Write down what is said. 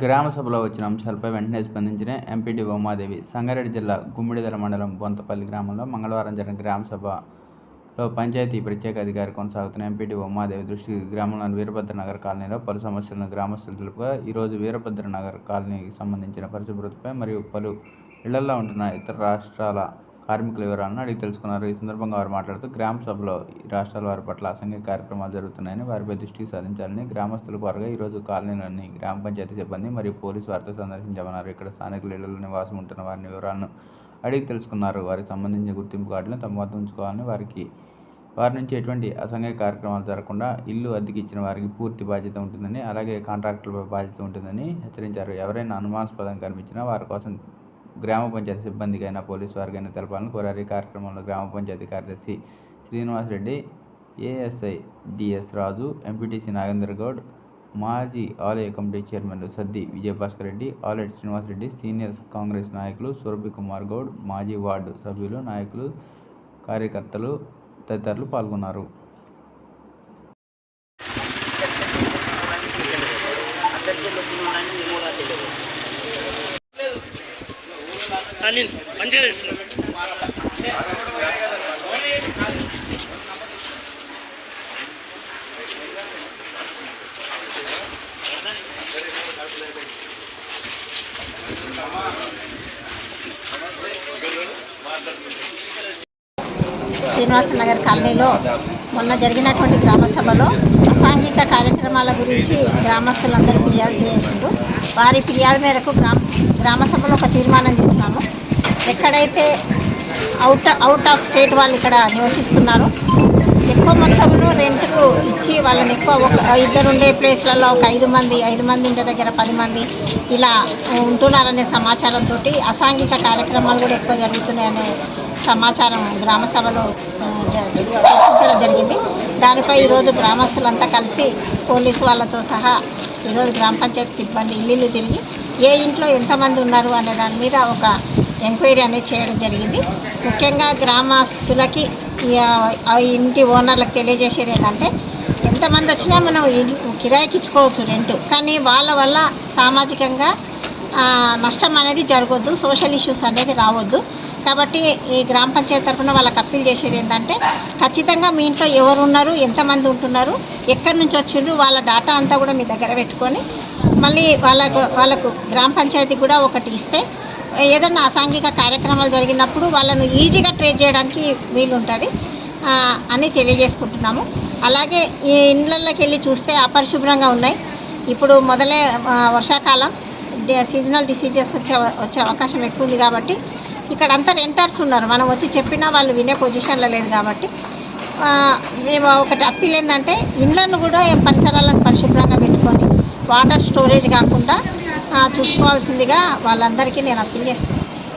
గ్రామ సభలో వచ్చిన అంశాలపై వెంటనే స్పందించిన ఎంపీడీ ఉమాదేవి సంగారెడ్డి జిల్లా గుమ్మిడిదల మండలం బొంతపల్లి గ్రామంలో మంగళవారం జరిగిన గ్రామ సభలో పంచాయతీ ప్రత్యేక అధికారి కొనసాగుతున్న ఎంపీడీ ఉమాదేవి దృష్టికి గ్రామంలోని వీరభద్ర నగర్ కాలనీలో పలు సమస్యలను గ్రామస్తులు తెలుపుగా ఈరోజు వీరభద్ర నగర్ కాలనీకి సంబంధించిన పరిశుభ్రతపై మరియు పలు ఇళ్ళలో ఉంటున్న ఇతర రాష్ట్రాల కార్మికుల వివరాలను అడిగి తెలుసుకున్నారు. ఈ సందర్భంగా వారు మాట్లాడుతూ గ్రామ సభలో ఈ రాష్ట్రాల వారి పట్ల అసంఘిక కార్యక్రమాలు జరుగుతున్నాయని వారిపై దృష్టి సాధించాలని గ్రామస్తుల వారుగా ఈరోజు కాలనీలోని గ్రామ పంచాయతీ సిబ్బంది మరియు పోలీసు వారితో సందర్శించామన్నారు. ఇక్కడ స్థానికులు ఇళ్ళలో నివాసం ఉంటున్న వారి వివరాలను అడిగి తెలుసుకున్నారు. వారికి సంబంధించిన గుర్తింపు కార్డులను తమ వద్ద ఉంచుకోవాలని వారికి వారి నుంచి ఎటువంటి అసంఘిక కార్యక్రమాలు జరగకుండా ఇల్లు అద్దెకి ఇచ్చిన వారికి పూర్తి బాధ్యత ఉంటుందని అలాగే కాంట్రాక్టులపై బాధ్యత ఉంటుందని హెచ్చరించారు. ఎవరైనా అనుమానాస్పదం కనిపించినా వారి కోసం గ్రామ పంచాయతీ సిబ్బందికైనా పోలీసు వారికైనా తెలపాలని కోరారు. ఈ కార్యక్రమంలో గ్రామ పంచాయతీ కార్యదర్శి Srinivasareddy ASI DS Raju MPTC Nagendra Goud మాజీ ఆలయ committee chairman Saddi Vijayabhaskar Reddy Alet Srinivasareddy senior Congress నాయకులు సురభి కుమార్ గౌడ్ మాజీ వార్డు సభ్యులు నాయకులు కార్యకర్తలు తదితరులు పాల్గొన్నారు. అనిల్ మంచిగా తెస్తున్నాం శ్రీనివాస నగర్ కాలనీలో మొన్న జరిగినటువంటి గ్రామ సభలో అసాంఘిక కార్యక్రమాల గురించి గ్రామస్తులందరూ ఫిర్యాదు చేసిండ్రు. వారి ఫిర్యాదు మేరకు గ్రామ గ్రామ సభలో ఒక తీర్మానం చేసినాము. ఎక్కడైతే అవుట్ అవుట్ ఆఫ్ స్టేట్ వాళ్ళు ఇక్కడ నివసిస్తున్నారో ఎక్కువ మొత్తంలో రెంట్కు ఇచ్చి వాళ్ళని ఎక్కువ ఒక ఇద్దరు ఉండే ప్లేస్లలో ఒక ఐదు మంది ఐదు మంది ఉండే దగ్గర పది మంది ఇలా ఉంటున్నారనే సమాచారంతో అసాంఘిక కార్యక్రమాలు కూడా ఎక్కువ జరుగుతున్నాయనే సమాచారం గ్రామ సభలో చర్చించడం జరిగింది. దానిపై ఈరోజు గ్రామస్తులంతా కలిసి పోలీసు వాళ్ళతో సహా ఈరోజు గ్రామ పంచాయతీ సిబ్బంది ఇల్లు తిరిగి ఏ ఇంట్లో ఎంతమంది ఉన్నారు అనే దాని మీద ఒక ఎంక్వైరీ అనేది చేయడం జరిగింది. ముఖ్యంగా గ్రామస్తులకి ఆ ఇంటి ఓనర్లకు తెలియజేసేది ఏంటంటే ఎంతమంది వచ్చినా మనం కిరాయికి ఇచ్చుకోవచ్చు రెంట్ కానీ వాళ్ళ వల్ల సామాజికంగా నష్టం అనేది జరగొద్దు సోషల్ ఇష్యూస్ అనేది రావద్దు. కాబట్టి ఈ గ్రామ పంచాయతీ తరఫున వాళ్ళకి అప్పీల్ చేసేది ఏంటంటే ఖచ్చితంగా మీ ఇంట్లో ఎవరు ఉన్నారు ఎంతమంది ఉంటున్నారు ఎక్కడి నుంచి వచ్చిండ్రు వాళ్ళ డాటా అంతా కూడా మీ దగ్గర పెట్టుకొని మళ్ళీ వాళ్ళకు వాళ్ళకు గ్రామ పంచాయతీ కూడా ఒకటి ఇస్తే ఏదైనా అసాంఘిక కార్యక్రమాలు జరిగినప్పుడు వాళ్ళను ఈజీగా ట్రేస్ చేయడానికి వీలుంటుంది ఉంటుంది అని తెలియజేసుకుంటున్నాము. అలాగే ఈ ఇండ్లలోకి వెళ్ళి చూస్తే అపరిశుభ్రంగా ఉన్నాయి. ఇప్పుడు మొదలే వర్షాకాలం సీజనల్ డిసీజెస్ వచ్చే వచ్చే అవకాశం ఎక్కువ ఉంది కాబట్టి ఇక్కడ అంతా రెంటర్స్ ఉన్నారు. మనం వచ్చి చెప్పినా వాళ్ళు వినే పొజిషన్లో లేదు కాబట్టి. మేము ఒకటి అప్పీల్ ఏంటంటే ఇండ్లను కూడా పరిసరాలను పరిశుభ్రంగా పెట్టుకొని వాటర్ స్టోరేజ్ కాకుండా చూసుకోవాల్సిందిగా వాళ్ళందరికీ నేను అప్పీల్ చేస్తాను